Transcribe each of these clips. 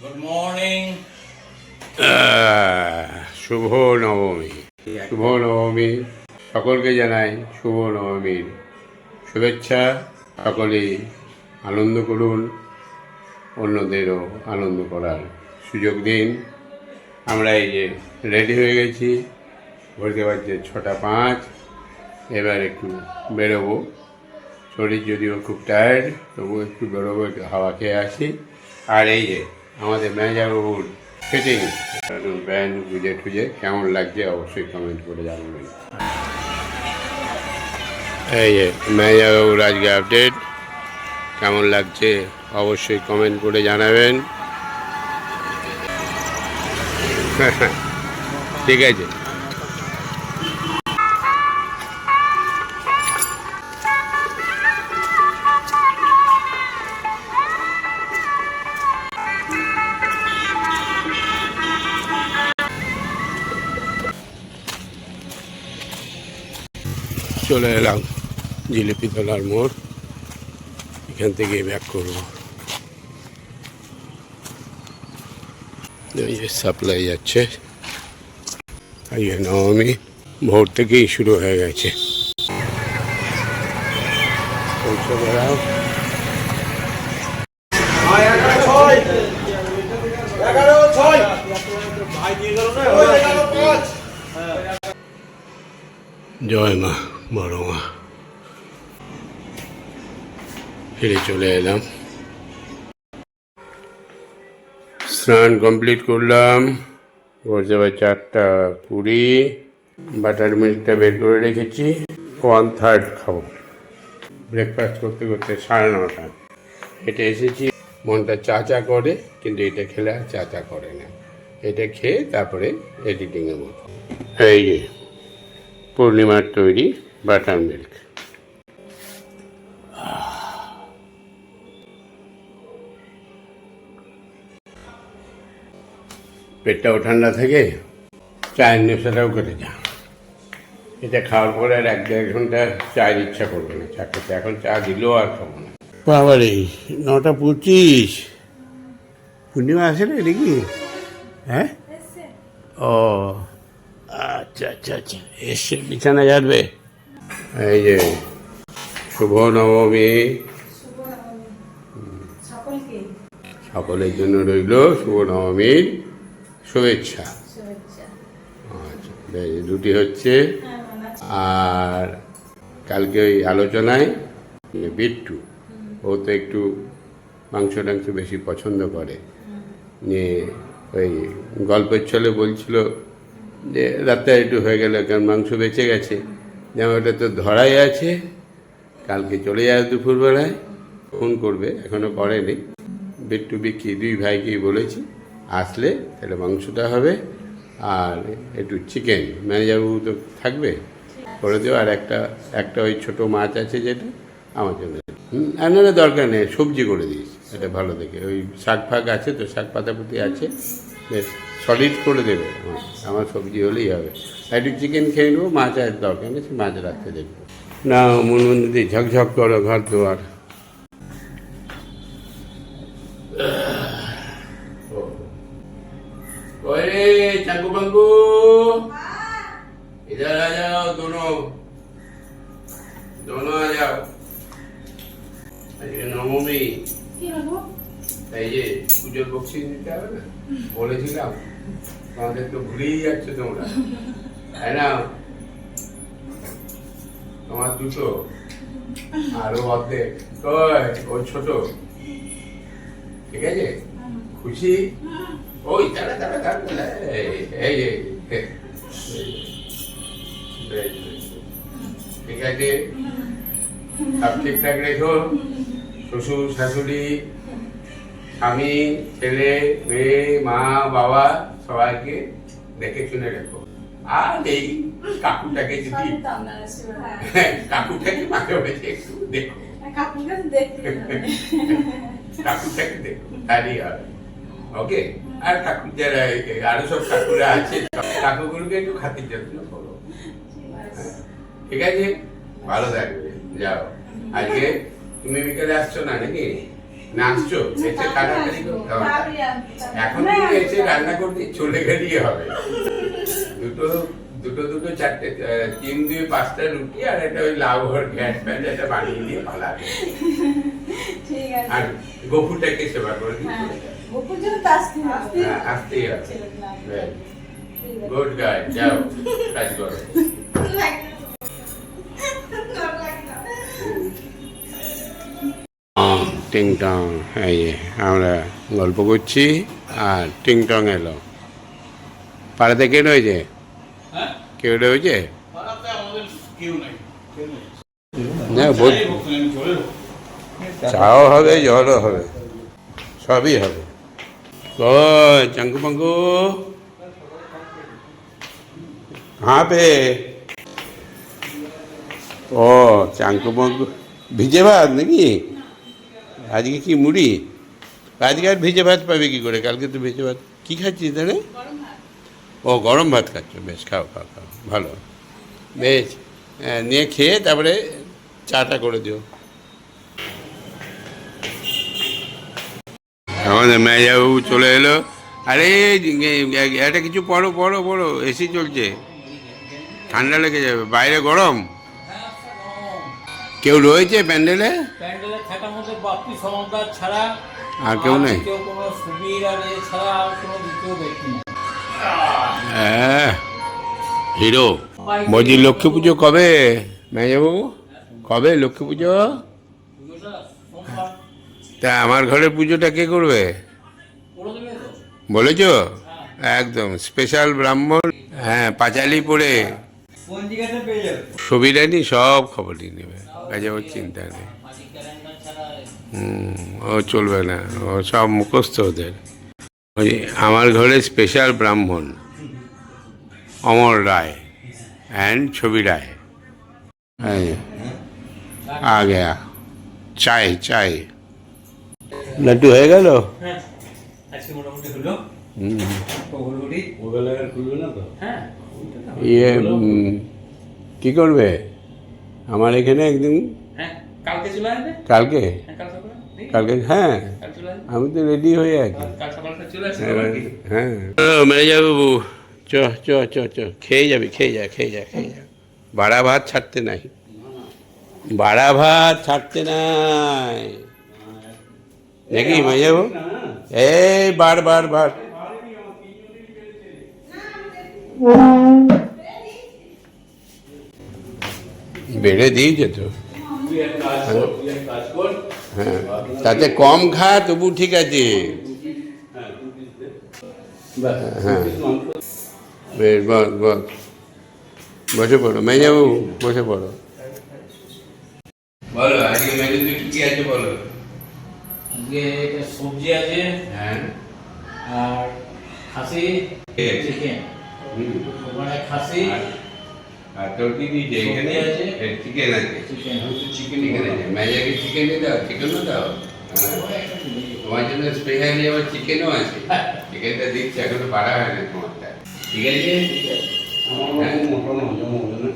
শুভ নবমী। শুভ নবমী। সকলকে জানাই শুভ নবমীর শুভেচ্ছা। সকলেই আনন্দ করুন, অন্যদেরও আনন্দ করার সুযোগ দিন। আমরা এই যে রেডি হয়ে গেছি ঘুরতে পারছে ছটা পাঁচ। এবার একটু বেরোবো। শরীর যদিও খুব টায়ার্ড তবু একটু বেরোবো, একটু হাওয়া খেয়ে আসি। আর এই যে আমাদের বাবুর ফিটিং ব্যান্ড বুঝে টুজে কেমন লাগছে অবশ্যই কমেন্ট করে জানাবেন। এই যে বাবুর আজকে আপডেট কেমন লাগছে অবশ্যই কমেন্ট করে জানাবেন। ঠিক আছে। চলে এলাম। জিলিপি তলার মোড়। এখান থেকে ব্যাক করব। সাপ্লাই যাচ্ছে। আজকে নবমী ভোর থেকেই শুরু হয়ে গেছে। পৌঁছে বেড়াও ফিরে চলে এলাম। স্নান কমপ্লিট করলাম। বসে আবার চারটা কুড়ি বাটার মিল্কটা বের করে রেখেছি। ওয়ান থার্ড খাব। ব্রেকফাস্ট করতে করতে সাড়ে নটা। এটা এসেছি, মনটা চা চা করে, কিন্তু এটা খেলে আর চা চা করে না। এটা খেয়ে তারপরে এডিটিংয়ে মতো। এই যে, পূর্ণিমার তৈরি বাটার মিল্ক পেটটাও ঠান্ডা থাকে চায়ের নেশাটাও কেটে যা। এটা খাওয়ার পরে আর এক দেড় ঘণ্টা চায়ের ইচ্ছা করবে না চা খেতে। এখন চা দিলেও আর খাব না। বাবারে নটা পঁচিশ। পূর্ণিমা আসে না নাকি? হ্যাঁ? ও আচ্ছা আচ্ছা আচ্ছা। এসে বিছানা যাবে এই যে শুভ নবমী। সকলের জন্য রইল শুভ নবমীর শুভেচ্ছা। আচ্ছা দুটি হচ্ছে। আর কালকে ওই আলোচনায় বিট্টু ও তো একটু মাংস টাংস বেশি পছন্দ করে। নিয়ে ওই গল্পের ছলে বলছিল যে রাত্রে একটু হয়ে গেল কারণ মাংস বেঁচে গেছে। যেমন ওটা তো ধরাই আছে কালকে চলে যায় দুপুরবেলায়। ফোন করবে এখনও করেনি। বিট্টু বিক্রি দুই ভাইকেই বলেছি আসলে তাহলে মাংসটা হবে আর একটু চিকেন ম্যানেজারবাবু তো থাকবে? করে দেবো আর একটা একটা ওই ছোটো মাছ আছে যেটা আমার জন্য। আর না দরকার নেই, সবজি করে দিস, এটা ভালো দেখে। ওই শাক ফাক আছে তো, শাক পাতাপুতি আছে, বেশ সলিড করে দেবে। আমার আমার সবজি হলেই হবে। একটু চিকেন খেয়ে নেব, মাছ আর দরকার নেই মাছ রাখতে দেখব। না মনমন্দির ঝকঝক করো ঘর দুয়ার। चंकू बंकू इधर आ जाओ दोनों दोनों आ जाओ আজকে নবমী কি হলো? এই যে পুজোর বক্সিস দিতে হবে না বলেছিলাম তোমাদের তো ভুলেই যাচ্ছ তোমরা তাই না তোমার দুটো আরো অর্ধেক কই ও ছোট ঠিক আছে খুশি ওই দাঁড়া দাঁড়া দাঁড়া দাঁড়া। এই। ঠিক আছে সব ঠিকঠাক রেখো শ্বশুর শাশুড়ি স্বামী ছেলে মেয়ে মা বাবা সবাইকে দেখে শুনে রেখো আর এই কাকুটাকে যদি আশীর্বাদ। কাকুটাকে মাঝে মাঝে একটু দেখো হ্যাঁ। কাকুটাকে দেখো তাহলেই হবে ওকে আর কাকু যারা আরও সব কাকুরা আছে কাকুগুলোকে একটু খাতির যত্ন করো। ঠিক আছে। ভালো থাকবে। যাও। আজকে তুমি বিকেলে আসছো না নাকি? না আসছো? এসে কাটাকাটি করো তাড়াতাড়ি আসব, তাড়াতাড়ি। এখন তুমি এসে রান্না করতে চলে গেলেই হবে। দুটো দুটো দুটো চারটে তিন দুই পাঁচটা রুটি আর একটা ওই লাউ আর গ্যাস প্যান্ট একটা বানিয়ে দিয়ে পালাবে আর গফুরটাকে সেবা করে দিয়ে আসতে আছে। গুড গাই যাও কাজ করো। টিং টং এই আমরা গল্প করছি আর টিং টং এলো। পাড়াতে কে রয়েছে? হ্যাঁ? কেউ রয়েছে। না। চাও হবে জলও হবে সবই হবে। ও চাঙ্কু পাঙ্কু ও চাঙ্কু পাঙ্কু ভিজে ভাত নাকি আজকে কি মুড়ি আজকে আর ভিজে ভাত পাবে কি করে কালকে তো ভিজে ভাত কি খাচ্ছিস তাহলে ও গরম ভাত খাচ্ছ বেশ খাও খাও খাও ভালো বেশ নিয়ে খেয়ে তারপরে চাটা করে দিও আমাদের মেজাবাবু চলে এলো। আরে এটা কিছু পড়ো পড়ো পড়ো এসি চলছে। ঠান্ডা লেগে যাবে। বাইরে গরম? কেউ রয়েছে প্যান্ডেলে? প্যান্ডেলে থাকার মধ্যে বাপ্পি সমদ্দার ছাড়া আর কেউ নেই? কেউ কোনো সুবীর আর এ আর কোনো দ্বিতীয় ব্যক্তি হ্যাঁ হিরো। বলছি লক্ষ্মী পুজো কবে মেজাবাবু কবে লক্ষ্মী পুজো? তা আমার ঘরের পুজোটা কে করবে? বলেছ? একদম স্পেশাল ব্রাহ্মণ হ্যাঁ পাঁচালি পড়ে ছবিরানি সব খবর নিয়ে নেবে কাজে ওর চিন্তা নেই। হুম, ও চলবে না ও সব মুখস্থ ওদের। ওই আমার ঘরে স্পেশাল ব্রাহ্মণ অমর রায় অ্যান্ড ছবি রায়। গয়া চাই চাই। লাড্ডু হয়ে গেল? হ্যাঁ আজকে মোটামুটি হলো। হ্যাঁ ইয়ে কি করবে? আমার এখানে একদিন হ্যাঁ কালকে কালকে? হ্যাঁ হ্যাঁ। আমি তো রেডি হয়ে আছি। হ্যাঁ। ম্যানেজার বাবু চ চ চ চ খেয়ে যাবি খেয়ে যা খেয়ে যা খেয়ে যা। বাড়া ভাত ছাড়তে নাই। বাড়া ভাত ছাড়তে নাই। নাকি বাবু এই, বার বার বার। বেড়ে দিয়েছে তো। হ্যাঁ তাতে কম খা, তবু ঠিক আছে। হ্যাঁ। বেশ বস বস বসে পড়ো মেজাবু বসে পড়ো। বলো, আজকে মেনুতে কি আছে বলো? সবজি আছে। হ্যাঁ। আর খাসি। চিকেন। ওখানে খাসি। আর তোর কি দিয়েছে এখানে? আছে। চিকেন আছে। চিকেন। চিকেন এখানে আছে। মেজাকে চিকেন দাও চিকেনও দাও। হ্যাঁ। তোমার জন্য স্পেশালি আবার চিকেনও আছে। চিকেনটা দিচ্ছে এখনও বাড়া হয় না তোমারটা। ঠিক আছে? আমার হ্যাঁ। কোনো মোটা না? হজম হবে না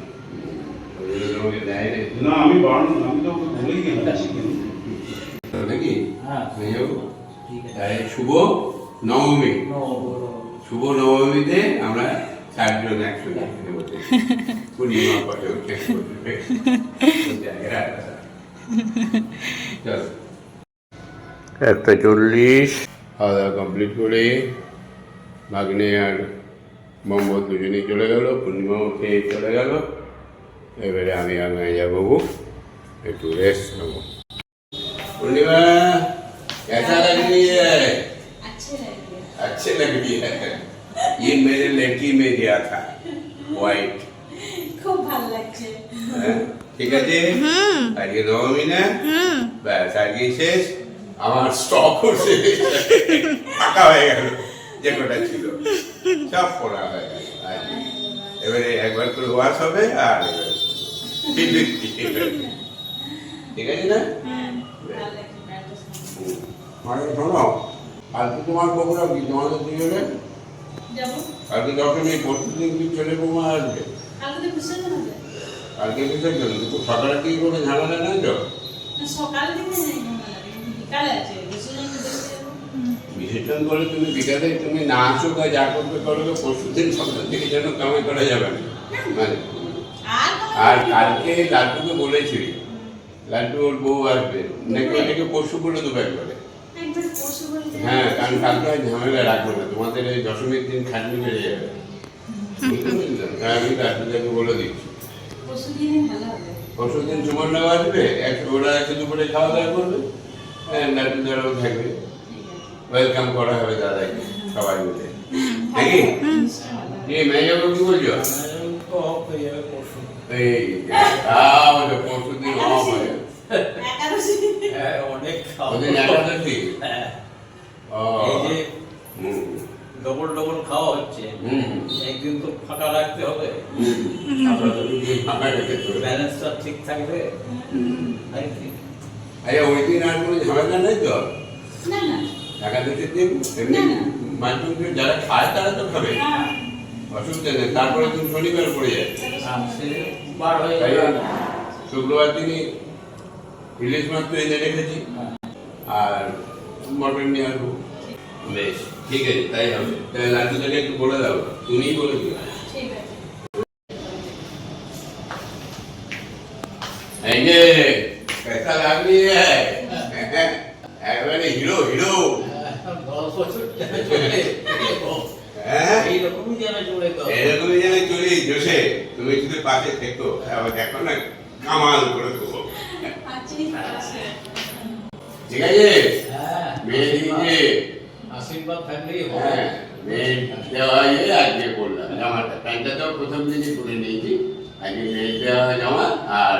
দেয় না আমি বাড়ানো আমি তো বলেই গেলাম চিকেন নাকি? হ্যাঁ। মেজাবু ঠিক আছে। তাই শুভ নবমী। শুভ নবমীতে আমরা চারজন একসঙ্গে পূর্ণিমা পরে একটা চল্লিশ। খাওয়া দাওয়া কমপ্লিট করে ভাগ্নে আর মোহাম্মদ দুজনেই চলে গেল পূর্ণিমাও খেয়ে চলে গেল। এবারে আমি আর মেজা বাবু একটু রেস্ট নেব। পূর্ণিমা कैसा लग रही है अच्छे रहेंगे अच्छे लग रही है ये मेरे लड़की में गया था হোয়াইট খুব ভালো লাগছে ঠিক আছে আজকে নবমী না ব্যাস আজকে শেষ আমার স্টকও শেষ ফাঁকা হয়ে গেল যে কটা ছিল সব পড়া হয়ে গেল আজকে এবারে একবার করে ওয়াশ হবে আর এবারে ঠিক আছে না মানে শোনো কালকে তোমার প্রোগ্রাম কি তোমাদের দুজনে কালকে যখন এই প্রতিদিন কি ছেলে বৌমা আসবে? কালকে কালকে বিসর্জন কিন্তু সকালে কি করে ঝামেলা নাই তো নেই বিসর্জন করে তুমি বিকালে তুমি না আসো বা যা করবে করো পরশু দিন সকাল থেকে যেন কামাই করা যাবে না। মানে আর কোনো কালকে লাড্ডুকে বলেছি লাড্ডু ওর বউ আসবে নাকি ওটাকে পরশু বলে দেবো একবারে হ্যাঁ কারণ কালকে আর ঝামেলা রাখব না। তোমাদের এই দশমীর দিন খাটনি বেড়ে যাবে। আমি লাড্ডুটাকে বলে দিচ্ছি। পরশু দিন সুবর্ণাও আসবে একশো ওরা একশো দুপুরে খাওয়া দাওয়া করবে হ্যাঁ দাঁড়াও থাকবে। ওয়েলকাম করা হবে দাদাকে সবাই মিলে। নাকি? কি মেয়ে কি বলছো? পরশু এই পরশু দিন অফ হয়ে হ্যাঁ অনেক একাদশী? হ্যাঁ। এই যে ডবল ডবল খাওয়া হচ্ছে একদিন তো ফাঁকা রাখতে হবে। ব্যালেন্সটা ঠিক থাকবে? আর ওই দিন আর কোনো ঝামেলা নেই তো? না না। একাদশীর দিন এমনি না, না। যারা খায় তারা তো খাবে। হ্যাঁ। অসুবিধা নেই তারপরে তুমি শনিবার পড়ে যায়। হয়ে শুক্রবার দিনই ইলিশ মাছ তো এনে রেখেছি। আর মটন নিয়ে আসব বেশ ঠিক আছে তাই হবে। তাহলে লাড্ডুটাকে একটু বলে দাও তুমিই বলে দিও। এই যে হ্যাঁ? পাশে থেকো আবার দেখো না কামাল করে দেবো। আচ্ছা, ঠিক আছে? আশীর্বাদ থাকলেই হবে। হ্যাঁ মেয়ে দেওয়া ইয়ে আজকে করলাম। জামাটা প্যান্টটা তো প্রথম দিনই করে নিয়েছি। আজকে মেয়ে দেওয়া জামা আর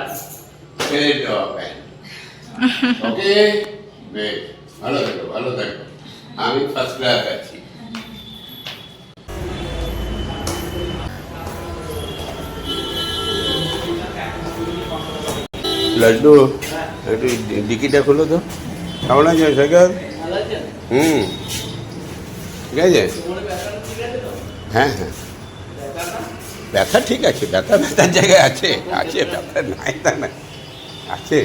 ছেলের দেওয়া প্যান্ট। ওকে? বেশ ভালো থাকো ভালো থাকো। আমি ফার্স্ট ক্লাস আছি। লাড্ডু একটু ডিকিটা খোলো তো। কেমন আছে আছেন হুম। ঠিক আছে? হ্যাঁ হ্যাঁ। ব্যথা ঠিক আছে ব্যথা ব্যথার জায়গায় আছে। আছে ব্যথা নাই তা না আছে।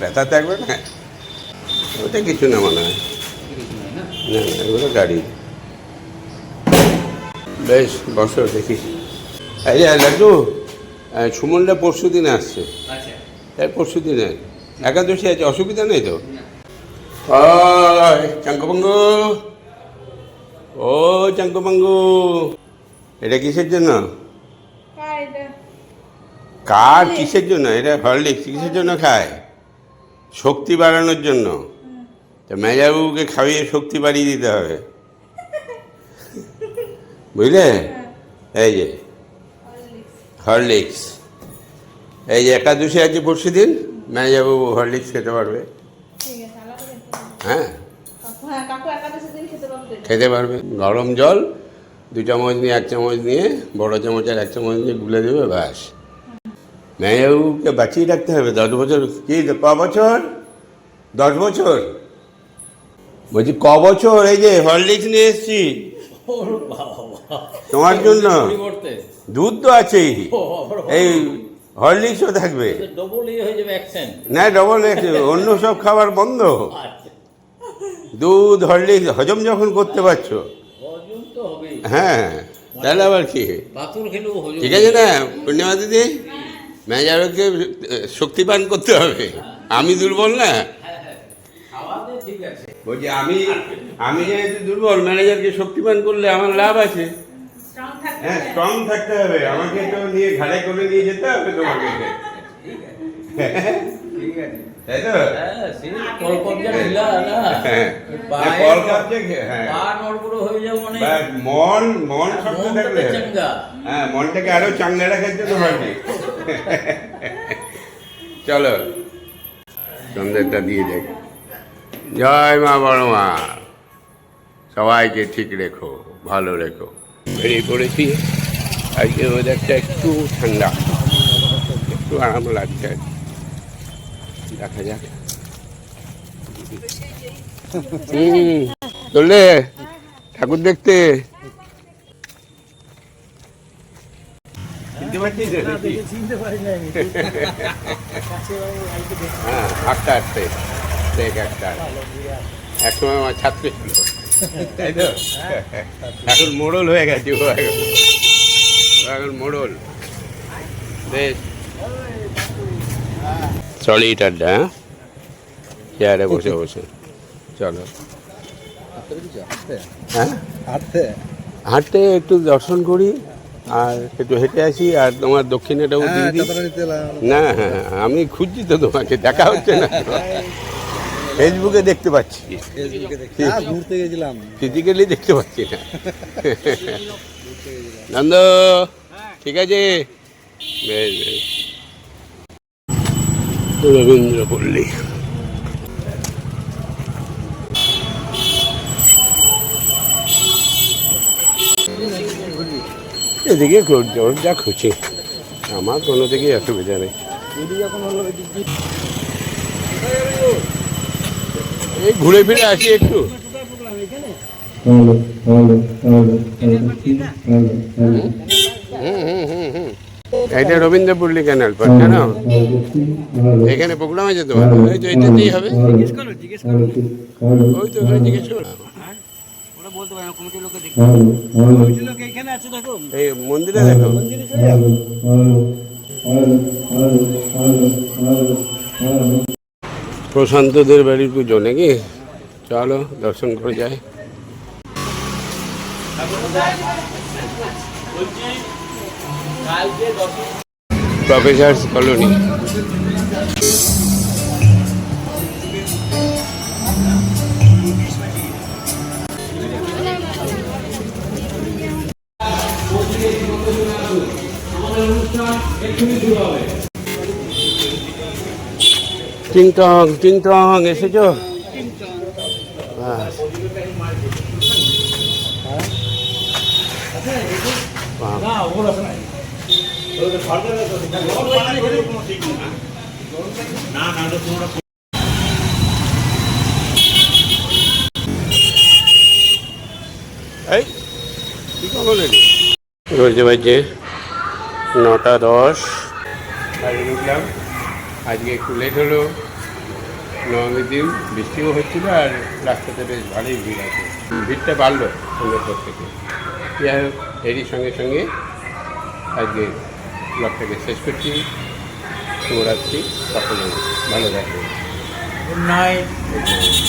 ব্যথা থাকবে না ওটা কিছু না মনে হয়। না এগুলো গাড়ি। বেশ বসো দেখি। এই লাড্ডু সুমনটা পরশু দিনে আসছে। আচ্ছা। তাই পরশু দিনে একাদশী আছে অসুবিধা নেই তো? চাঙ্কপাঙ্গু। ও চাঙ্কপাঙ্গু। এটা কিসের জন্য? কার কিসের জন্য? এটা হরলিক্স কিসের জন্য খায়? শক্তি বাড়ানোর জন্য। তো মেজাবুকে খাইয়ে শক্তি বাড়িয়ে দিতে হবে। বুঝলে? এই যে। হরলিক্স। এই যে একাদশী আছে পরশু দিন ম্যানেজারবাবু হরলিক্স খেতে পারবে ঠিক আছে আলাদা খেতে হবে। হ্যাঁ। কাকু হ্যাঁ খেতে পারবে। গরম জল দু চামচ নিয়ে এক চামচ নিয়ে বড় চামচের এক চামচ নিয়ে গুলে দেবে ব্যাস। ম্যানেজারবাবুকে বাঁচিয়ে রাখতে হবে। দশ বছর কি ক বছর? দশ বছর? বলছি ক বছর? এই যে হরলিক্স নিয়ে এসছি। তোমার জন্য। দুধ তো আছেই। এই হরলিক্সও থাকবে। ডবল ইয়ে হয়ে না ডবল অন্য সব খাবার বন্ধ। আচ্ছা। দুধ হরলিক্স হজম যখন করতে পারছ। হজম তো হবেই। হ্যাঁ তাহলে আবার কি? ঠিক আছে না পূর্ণিমা দিদি? ম্যানেজারকে শক্তিবান করতে হবে। আমি দুর্বল না? হ্যাঁ হ্যাঁ বলছি আমি আমি যেহেতু দুর্বল ম্যানেজারকে শক্তিমান করলে আমার লাভ আছে। হ্যাঁ স্ট্রং থাকতে হবে। আমাকে তো নিয়ে ঘাড়ে করে নিয়ে যেতে হবে তোমাকে। ঠিক আছে। তাই তো? হ্যাঁ হ্যাঁ। হ্যাঁ। হয়ে মানে মন মন শক্ত থাকলে হ্যাঁ মনটাকে আরও চাঙ্গা রাখার জন্য চলো। সন্ধ্যেটা দিয়ে দেখ। জয় মা বড় মা সবাইকে ঠিক রেখো ভালো রেখো। বেরিয়ে পড়েছি। আজকে ওয়েদারটা একটু ঠান্ডা। একটু আরাম লাগছে। দেখা যাক। হুম চললে ঠাকুর দেখতে? হ্যাঁ আটটা আটটে দেখ একটা। এক সময় আমার ছাত্র ছিল। তাই তো? এখন মোড়ল হয়ে গেছে ও এখন। এখন মোড়ল। বেশ। আড্ডা হ্যাঁ? চেয়ারে বসে বসে। চলো। হ্যাঁ? হাঁটতে একটু দর্শন করি আর একটু হেঁটে আসি আর তোমার দক্ষিণেটাও দিয়ে দিই। না হ্যাঁ হ্যাঁ, আমি খুঁজছি তো তোমাকে দেখা হচ্ছে না। ফেসবুকে দেখতে পাচ্ছি। হ্যাঁ, ঘুরতে গেছিলাম। ফিজিক্যালি দেখতে পাচ্ছি না। নন্দ ঠিক আছে? বেশ বেশ। রবীন্দ্র পল্লী এদিকে ওর যা খুশি আমার কোনো দিকে অসুবিধা নেই এই ঘুরে ফিরে আসি একটু হুম হুম হুম হুম এটা রবীন্দ্র পল্লী ক্যানাল পাচ্ছ না এখানে প্রোগ্রাম আছে তোমার ওই তো এটাতেই হবে। ওই তো ওখানে জিজ্ঞেস করো এই মন্দিরে দেখো। প্রশান্তদের বাড়ির পুজো নাকি? চলো দর্শন করে যাই প্রফেসার্স কলোনি টিং টং টিং বাজে নটা দশ। বাড়ি ঢুকলাম আজকে একটু লেট হলো। নবমীর দিন বৃষ্টিও হচ্ছিল আর রাস্তাতে বেশ ভালোই ভিড় আছে। ভিড়টা বাড়লো পর থেকে। যাই হোক এরই সঙ্গে সঙ্গে আজকে ব্লগটাকে শেষ করছি। শুভরাত্রি। সকলে ভালো থাকবে গুড নাইট